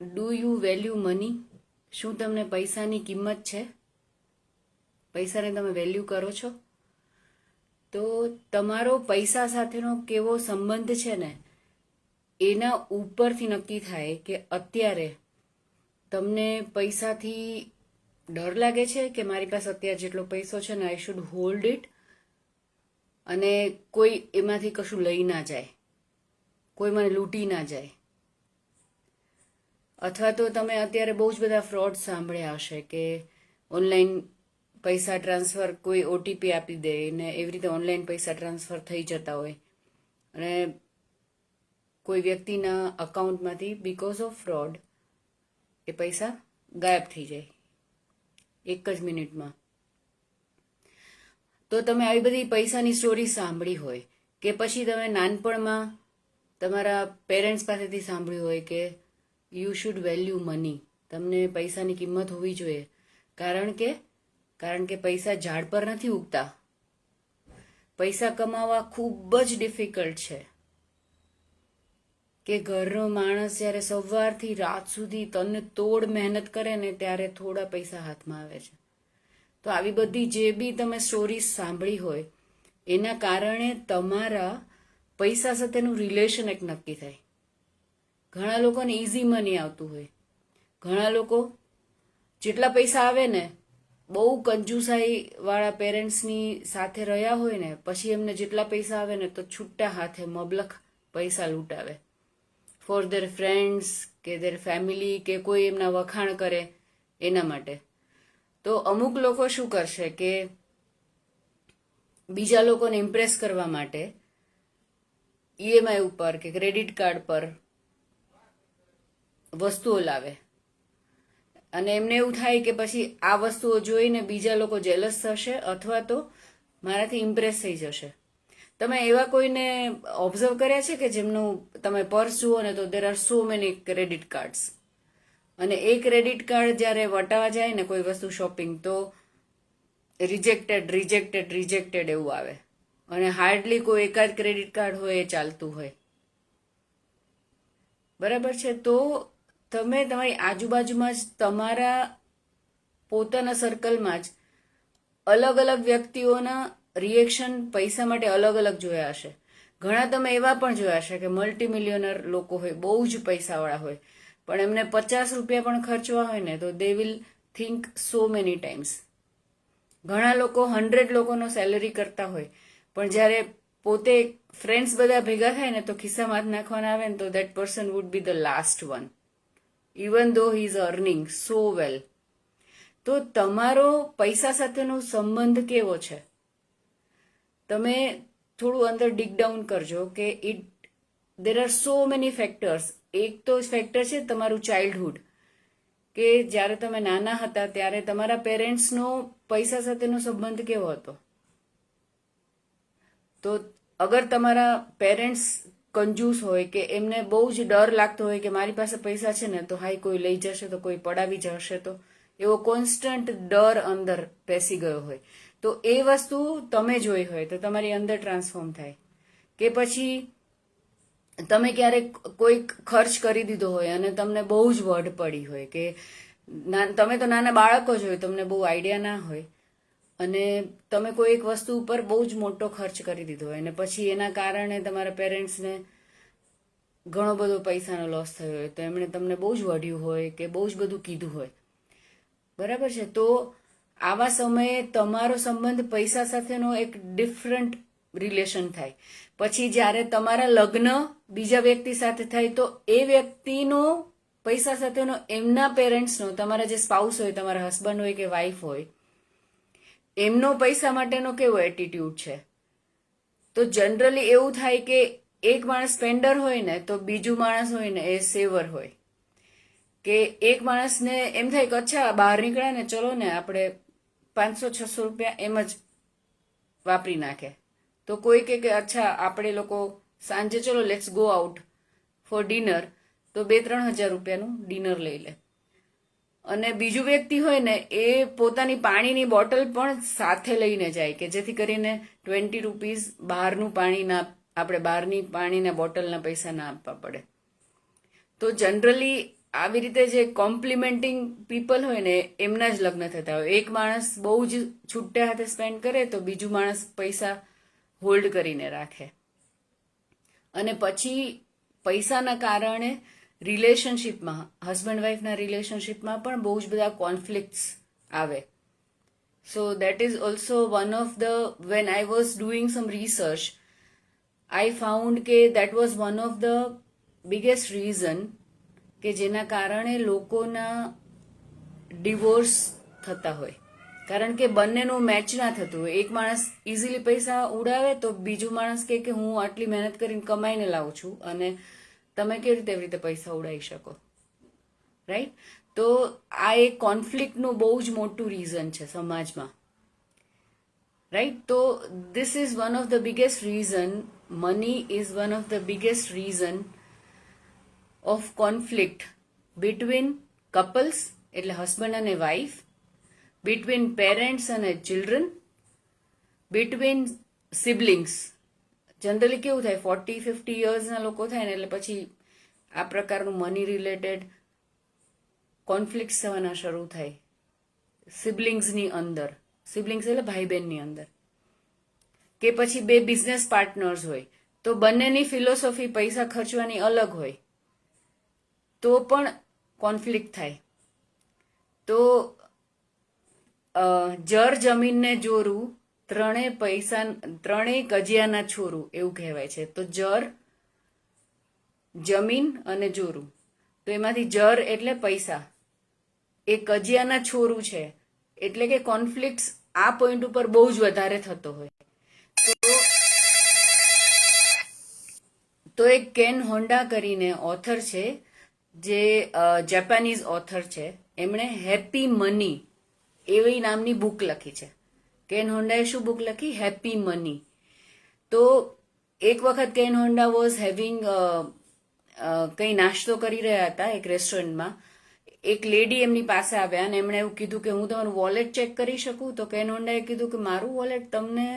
Do you value money શું તમને પૈસાની કિંમત છે? પૈસાને તમે વેલ્યુ કરો છો? તો તમારો પૈસા સાથેનો કેવો સંબંધ છે ને? એના ઉપરથી નક્કી થાય કે અત્યારે તમને પૈસાથી ડર લાગે છે કે મારી પાસે અત્યારે જેટલો પૈસો છે ને આઈ શુડ હોલ્ડ ઇટ અને કોઈ એમાંથી કશું લઈ ના જાય. કોઈ મને લૂંટી ના જાય. અથવા તો તમે અત્યારે બહુ જ બધા ફ્રોડ સાંભળ્યા હશે કે ઓનલાઈન પૈસા ટ્રાન્સફર કોઈ ઓટીપી આપી દે ને એવી રીતે ઓનલાઈન પૈસા ટ્રાન્સફર થઈ જતા હોય. અને કોઈ વ્યક્તિના અકાઉન્ટમાંથી બીકોઝ ઓફ ફ્રોડ એ પૈસા ગાયબ થઈ જાય. એક જ મિનિટમાં. તો તમે આવી બધી પૈસાની સ્ટોરી સાંભળી હોય કે પછી તમે નાનપણમાં તમારા પેરેન્ટ્સ પાસેથી સાંભળ્યું હોય કે યુ શુડ વેલ્યુ મની તમને પૈસાની કિંમત હોવી જોઈએ. કારણ કે કારણ કે પૈસા ઝાડ પર નથી ઉગતા. પૈસા કમાવા ખૂબ જ ડિફિકલ્ટ છે. કે ઘરનો માણસ જ્યારે સવારથી રાત સુધી તને તોડ મહેનત કરે ને ત્યારે થોડા પૈસા હાથમાં આવે છે. તો આવી બધી જે બી તમે સ્ટોરીઝ સાંભળી હોય, એના કારણે તમારા પૈસા સાથેનું રિલેશન એક નક્કી થાય. ઘણા લોકોને ઇઝી મની આવતું હોય. ઘણા લોકો જેટલા પૈસા આવે ને, બહુ કંજુસાઈ વાળા પેરેન્ટ્સની સાથે રહ્યા હોય ને, પછી એમને જેટલા પૈસા આવે ને તો છૂટા હાથે મબલખ પૈસા લૂંટાવે. ફોર ધેર ફ્રેન્ડ્સ કે ધેર ફેમિલી કે કોઈ એમના વખાણ કરે એના માટે. તો અમુક લોકો શું કરશે કે બીજા લોકોને ઇમ્પ્રેસ કરવા માટે ઈએમઆઈ ઉપર કે ક્રેડિટ કાર્ડ પર વસ્તુઓ લાવે. અને એમને એવું થાય કે પછી આ વસ્તુઓ જોઈને બીજા લોકો જેલસ થશે અથવા તો મારાથી ઇમ્પ્રેસ થઈ જશે. તમે એવા કોઈને ઓબ્ઝર્વ કર્યા છે કે જેમનું તમે પર્સ જુઓ ને તો there are so many credit cards અને એ ક્રેડિટ કાર્ડ જ્યારે વટાવા જાય ને કોઈ વસ્તુ શોપિંગ તો રિજેક્ટેડ રિજેક્ટેડ રિજેક્ટેડ એવું આવે. અને હાર્ડલી કોઈ એકાદ ક્રેડિટ કાર્ડ હોય એ ચાલતું હોય. બરાબર છે? તો તમે તમારી આજુબાજુમાં જ તમારા પોતાના સર્કલમાં જ અલગ અલગ વ્યક્તિઓના રિએક્શન પૈસા માટે અલગ અલગ જોયા હશે. ઘણા તમે એવા પણ જોયા હશે કે મલ્ટી મિલિયનર લોકો હોય, બહુ જ પૈસાવાળા હોય, પણ એમને પચાસ રૂપિયા પણ ખર્ચવા હોય ને તો they will think so many times ઘણા લોકો હંડ્રેડ લોકોનો સેલરી કરતા હોય, પણ જ્યારે પોતે ફ્રેન્ડ્સ બધા ભેગા થાય ને તો ખિસ્સામાં હાથ નાખવાના આવે ને તો that person would be the last one even though he is earning so well તો તમારો પૈસા સાથેનો સંબંધ કેવો છે? તમે થોડું અંદર ડિગ ડાઉન કરજો કે it there are so many factors એક તો ફેક્ટર છે તમારું ચાઇલ્ડહુડ કે જ્યારે તમે નાના હતા ત્યારે તમારા પેરેન્ટ્સનો પૈસા સાથેનો સંબંધ કેવો હતો? તો અગર તમારા પેરેન્ટ્સ કંજૂસ હોય કે એમને બહુ જ ડર લાગતો હોય કે મારી પાસે પૈસા છે ને, તો હાઈ કોઈ લઈ જશે તો કોઈ પડાવી જશે તો. એવો કોન્સ્ટન્ટ ડર અંદર બેસી ગયો હોય. તો એ વસ્તુ તમે જોઈ હોય તો તમારી અંદર ટ્રાન્સફોર્મ થાય. કે પછી તમે ક્યારેક કોઈ ખર્ચ કરી દીધો હોય અને તમને બહુ જ વઢ પડી હોય કે તમે તો નાના બાળકો જ હોય, તમને બહુ આઈડિયા ના હોય. અને તમે કોઈ એક વસ્તુ ઉપર બહુ જ મોટો ખર્ચ કરી દીધો હોય અને પછી એના કારણે તમારા પેરેન્ટ્સને ઘણો બધો પૈસાનો લોસ થયો હોય, તો એમણે તમને બહુ જ વઢ્યું હોય કે બહુ જ બધું કીધું હોય. બરાબર છે? તો આવા સમયે તમારો સંબંધ પૈસા સાથેનો એક ડિફરન્ટ રિલેશન થાય. પછી જ્યારે તમારા લગ્ન બીજા વ્યક્તિ સાથે થાય, તો એ વ્યક્તિનો પૈસા સાથેનો એમના પેરેન્ટ્સનો તમારા જે સ્પાઉસ હોય, તમારા હસબન્ડ હોય કે વાઈફ હોય એમનો પૈસા માટેનો કેવો એટીટ્યુડ છે? તો જનરલી એવું થાય કે એક માણસ સ્પેન્ડર હોય ને, તો બીજું માણસ હોય ને એ સેવર હોય. કે એક માણસને એમ થાય કે અચ્છા, બહાર નીકળ્યા ને ચલો ને, આપણે પાંચસો, છસો રૂપિયા એમ જ વાપરી નાખે. તો કોઈ કે કે અચ્છા, આપણે લોકો સાંજે ચલો let's go out for dinner તો બે, ત્રણ હજાર રૂપિયાનું ડિનર લઈ લે. અને બીજું વ્યક્તિ હોય ને, એ પોતાની પાણીની બોટલ પણ સાથે લઈને જાય કે જેથી કરીને ટ્વેન્ટી રૂપીઝ બહારનું પાણી ના, આપણે બહારની પાણીના બોટલના પૈસા ના આપવા પડે. તો જનરલી આવી રીતે જે કોમ્પ્લિમેન્ટિંગ પીપલ હોય ને, એમના જ લગ્ન થતા હોય. એક માણસ બહુ જ છૂટે હાથે સ્પેન્ડ કરે તો બીજું માણસ પૈસા હોલ્ડ કરીને રાખે. અને પછી પૈસાના કારણે રિલેશનશિપમાં, હસબન્ડ વાઈફના રિલેશનશિપમાં પણ બહુ જ બધા કોન્ફ્લિક્ટ્સ આવે. So that is also one of the when I was doing some research I found કે that was one of the biggest reason કે જેના કારણે લોકોના ડિવોર્સ થતા હોય. કારણ કે બંનેનું મેચ ના થતું હોય. એક માણસ ઇઝીલી પૈસા ઉડાવે તો બીજું માણસ કે હું આટલી મહેનત કરીને કમાઈને લાવું છું અને તમે કેવી રીતે એવી રીતે પૈસા ઉડાવી શકો? રાઈટ તો આ એક કોન્ફ્લિક્ટનું બહુ જ મોટું રીઝન છે સમાજમાં. રાઈટ તો this is one of the biggest reason money is one of the biggest reason of conflict between couples એટલે હસબન્ડ અને વાઈફ બિટવીન પેરેન્ટ્સ અને ચિલ્ડ્રન બિટવીન સિબલિંગ્સ જનરલી કેવું થાય ફોર્ટી ફિફ્ટી યર્સના લોકો થાય ને એટલે પછી આ પ્રકારનું મની રિલેટેડ કોન્ફ્લિક્ટ થવાના શરૂ થાય. સિબલિંગ્સની અંદર. સિબલિંગ્સ એટલે ભાઈ બહેનની અંદર. કે પછી બે બિઝનેસ પાર્ટનર્સ હોય. તો બંનેની ફિલોસોફી પૈસા ખર્ચવાની અલગ હોય. તો પણ કોન્ફ્લિક્ટ થાય. તો જર જમીનને જોરું ત્રણેય પૈસા, ત્રણેય કજિયાના છોરું એવું કહેવાય છે. તો જર, જમીન અને જોરું. તો એમાંથી જર એટલે પૈસા. એ કજિયાના છોરું છે. એટલે કે કોન્ફ્લિક્ટ આ પોઈન્ટ ઉપર બહુ જ વધારે થતો હોય. તો એક કેન હોન્ડા કરીને ઓથર છે, જે જાપાનીઝ ઓથર છે. એમણે હેપી મની એવી નામની બુક લખી છે. કેન હોન્ડાએ શું બુક લખી? હેપી મની તો એક વખત કેન હોન્ડા વોઝ હેવિંગ કંઈ નાસ્તો કરી રહ્યા હતા એક રેસ્ટોરન્ટમાં એક લેડી એમની પાસે આવ્યા અને એમણે એવું કીધું કે હું તમારું વોલેટ ચેક કરી શકું? તો કેન હોન્ડાએ કીધું કે મારું વોલેટ તમને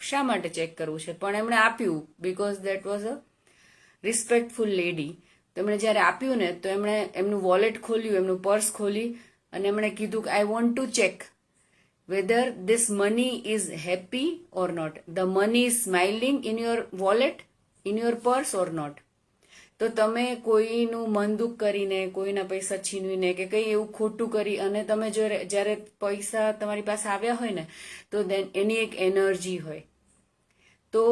શા માટે ચેક કરવું છે? પણ એમણે આપ્યું because that was a respectful lady તો એમણે જ્યારે આપ્યું ને, તો એમણે એમનું વોલેટ ખોલ્યું, એમનું પર્સ ખોલી અને એમણે કીધું કે I want to check whether this money is happy or not. The money is smiling in your wallet, in your purse or not. તો તમે કોઈનું મન દુઃખ કરીને કોઈના પૈસા છીનવીને કે કંઈ એવું ખોટું કરી અને તમે જ્યારે પૈસા તમારી પાસે આવ્યા હોય ને તો દેન એની એક એનર્જી હોય તો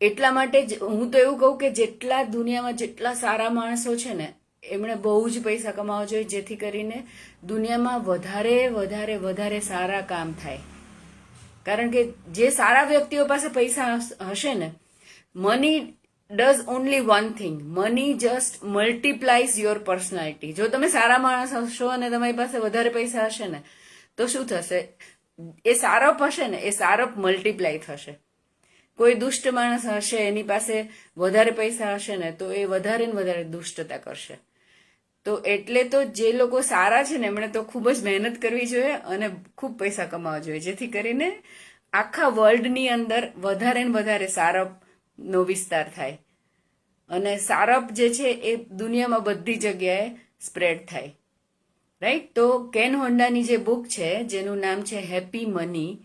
એટલા માટે જ હું તો એવું કહું કે જેટલા દુનિયામાં જેટલા સારા માણસો છે ને એમણે બહુ જ પૈસા કમાવા જોઈએ, જેથી કરીને દુનિયામાં વધારે વધારે વધારે સારા કામ થાય. કારણ કે જે સારા વ્યક્તિઓ પાસે પૈસા હશે ને money does only one thing money just multiplies your personality જો તમે સારા માણસ હશો અને તમારી પાસે વધારે પૈસા હશે ને, તો શું થશે? એ સારપ હશે ને, એ સારપ મલ્ટીપ્લાય થશે. કોઈ દુષ્ટ માણસ હશે, એની પાસે વધારે પૈસા હશે ને, તો એ વધારે ને વધારે દુષ્ટતા કરશે. તો એટલે તો જે લોકો સારા છે ને, એમણે તો ખૂબ જ મહેનત કરવી જોઈએ અને ખૂબ પૈસા કમાવા જોઈએ. જેથી કરીને આખા વર્લ્ડની અંદર વધારે ને વધારે સારપનો વિસ્તાર થાય. અને સારપ જે છે એ દુનિયામાં બધી જગ્યાએ સ્પ્રેડ થાય. રાઈટ તો કેન હોન્ડાની જે બુક છે, જેનું નામ છે હેપી મની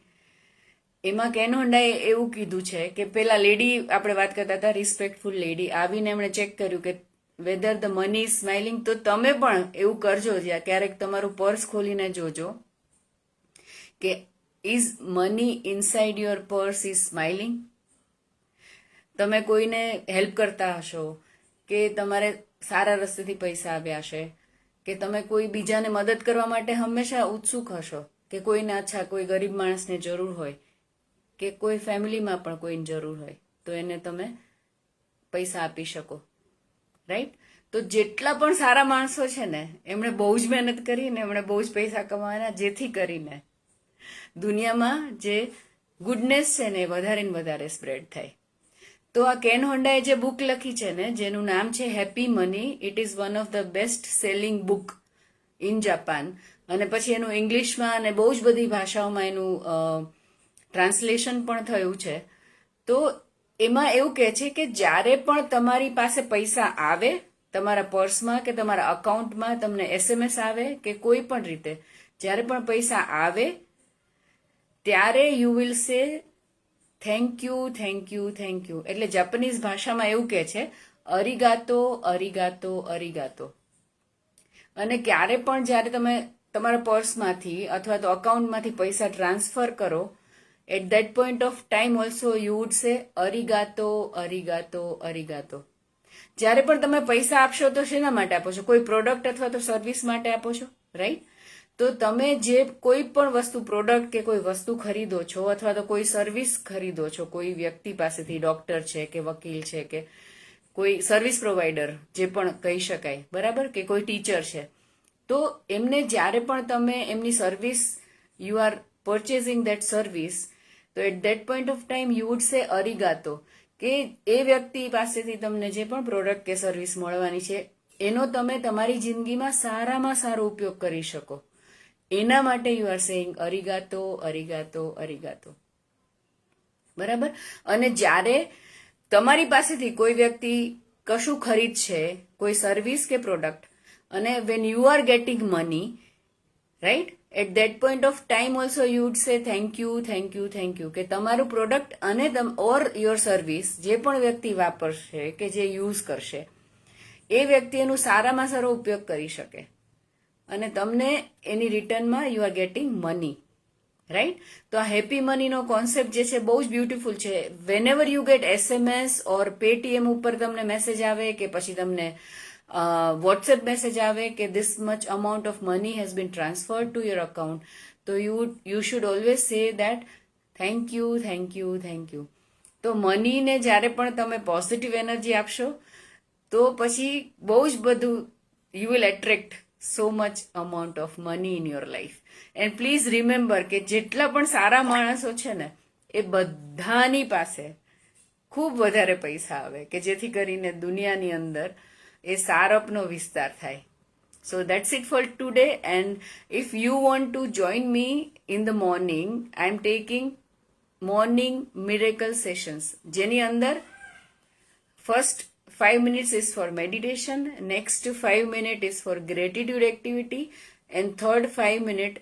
એમાં કેન હોન્ડાએ એવું કીધું છે કે પેલા લેડી આપણે વાત કરતા હતા રિસ્પેક્ટફુલ લેડી આવીને એમણે ચેક કર્યું કે વેધર ધ મની સ્માઇલિંગ તો તમે પણ એવું કરજો જ્યાં ક્યારેક તમારું પર્સ ખોલીને જોજો કે is money inside your purse is smiling તમે કોઈને હેલ્પ કરતા હશો કે તમારે સારા રસ્તેથી પૈસા આવ્યા છે, કે તમે કોઈ બીજાને મદદ કરવા માટે હંમેશા ઉત્સુક હશો કે કોઈને અચ્છા કોઈ ગરીબ માણસને જરૂર હોય, કે કોઈ ફેમિલીમાં પણ કોઈને જરૂર હોય, તો એને તમે પૈસા આપી શકો. રાઈટ તો જેટલા પણ સારા માણસો છે ને, એમણે બહુ જ મહેનત કરીને, એમણે બહુ જ પૈસા કમાવાના જેથી કરીને દુનિયામાં જે ગુડનેસ છે ને એ વધારે ને વધારે સ્પ્રેડ થાય. તો આ કેન હોન્ડાએ જે બુક લખી છે ને, જેનું નામ છે happy money it is one of the best selling book in Japan અને પછી એનું ઇંગ્લિશમાં અને બહુ જ બધી ભાષાઓમાં એનું ટ્રાન્સલેશન પણ થયું છે. તો એમાં એવું કહે છે કે જ્યારે પણ તમારી પાસે પૈસા આવે, તમારા પર્સમાં કે તમારા અકાઉન્ટમાં તમને એસએમએસ આવે કે કોઈ પણ રીતે, જ્યારે પણ પૈસા આવે, ત્યારે you will say thank you thank you thank you એટલે જાપાનીઝ ભાષામાં એવું કહે છે અરીગાતો અરીગાતો અરીગાતો અને ક્યારે પણ જ્યારે તમે તમારા પર્સમાંથી અથવા તો અકાઉન્ટમાંથી પૈસા ટ્રાન્સફર કરો at that point of time also you would say અરિગાતો અરિગાતો અરીગાતો જ્યારે પણ તમે પૈસા આપશો તો શેના માટે આપો છો? કોઈ પ્રોડક્ટ અથવા તો સર્વિસ માટે આપો છો? રાઈટ તો તમે જે કોઈ પણ વસ્તુ પ્રોડક્ટ કે કોઈ વસ્તુ ખરીદો છો અથવા તો કોઈ સર્વિસ ખરીદો છો, કોઈ વ્યક્તિ પાસેથી ડોક્ટર છે કે વકીલ છે કે કોઈ સર્વિસ પ્રોવાઈડર જે પણ કહી શકાય, બરાબર? કે કોઈ ટીચર છે. તો એમને જ્યારે પણ તમે એમની service you are purchasing that service તો at that point of time you would say અરીગાતો કે એ વ્યક્તિ પાસેથી તમને જે પણ પ્રોડક્ટ કે સર્વિસ મળવાની છે, એનો તમે તમારી જિંદગીમાં સારામાં સારો ઉપયોગ કરી શકો. એના માટે યુ આર સેઇંગ અરીગાતો અરીગાતો અરીગાતો બરાબર? અને જ્યારે તમારી પાસેથી કોઈ વ્યક્તિ કશું ખરીદશે, કોઈ સર્વિસ કે પ્રોડક્ટ અને when you are getting money right at that point of time also you would say thank you thank you thank you કે તમારું પ્રોડક્ટ અને ઓર યોર સર્વિસ જે પણ વ્યક્તિ વાપરશે કે જે યુઝ કરશે, એ વ્યક્તિ એનું સારામાં સારો ઉપયોગ કરી શકે. અને તમને એની રિટર્નમાં you are getting money right તો આ હેપી મનીનો કોન્સેપ્ટ જે છે બહુ જ બ્યુટીફુલ છે. Whenever you get SMS or Paytm ઉપર તમને મેસેજ આવે કે પછી તમને વોટ્સએપ મેસેજ આવે કે this much amount of money has been transfer to your account તો you you should always say that thank you thank you thank you તો મનીને જ્યારે પણ તમે પોઝિટિવ એનર્જી આપશો, તો પછી બહુ જ બધું you will attract so much amount of money in your life and please remember કે જેટલા પણ સારા માણસો છે ને, એ બધાની પાસે ખૂબ વધારે પૈસા આવે, કે જેથી કરીને દુનિયાની અંદર એ સારપનો વિસ્તાર થાય. So that's it for today and if you want to join me in the morning I am taking morning miracle sessions જેની અંદર first five minutes is for meditation next five minute is for gratitude activity and third five minute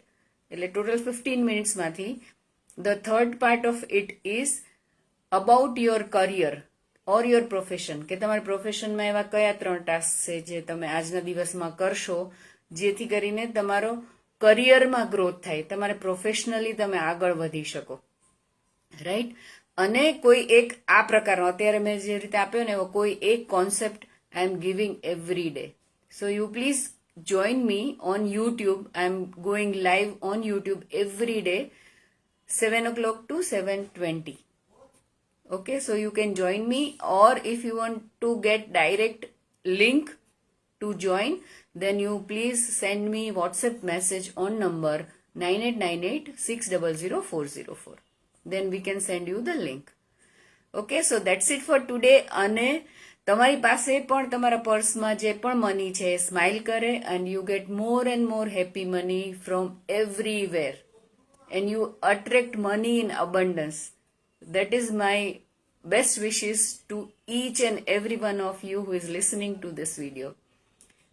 એટલે total fifteen મિનિટ્સમાંથી the third part of it is about your career or your profession કે તમારા પ્રોફેશનમાં એવા કયા ત્રણ task છે જે તમે આજના દિવસમાં કરશો, જેથી કરીને તમારો કરિયરમાં ગ્રોથ થાય, તમારે પ્રોફેશનલી તમે આગળ વધી શકો. રાઈટ અને કોઈ એક આ પ્રકારનો, અત્યારે મેં જે રીતે આપ્યો ને એવો કોઈ એક concept I am giving every day so you please join me on YouTube I am going live on YouTube every day seven o'clock to seven twenty okay so you can join me or if you want to get direct link to join then you please send me whatsapp message on number 9898600404 then we can send you the link okay so that's it for today અને તમારી પાસે પણ તમારા પર્સમાં જે પણ money છે smile કરે and you get more and more happy money from everywhere and you attract money in abundance that is my best wishes to each and every one of you who is listening to this video.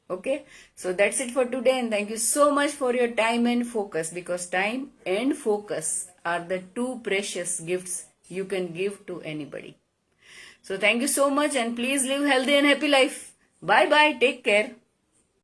Okay? So that's it for today and thank you so much for your time and focus because time and focus are the two precious gifts you can give to anybody. So thank you so much and please live healthy and happy life. Bye bye. Take care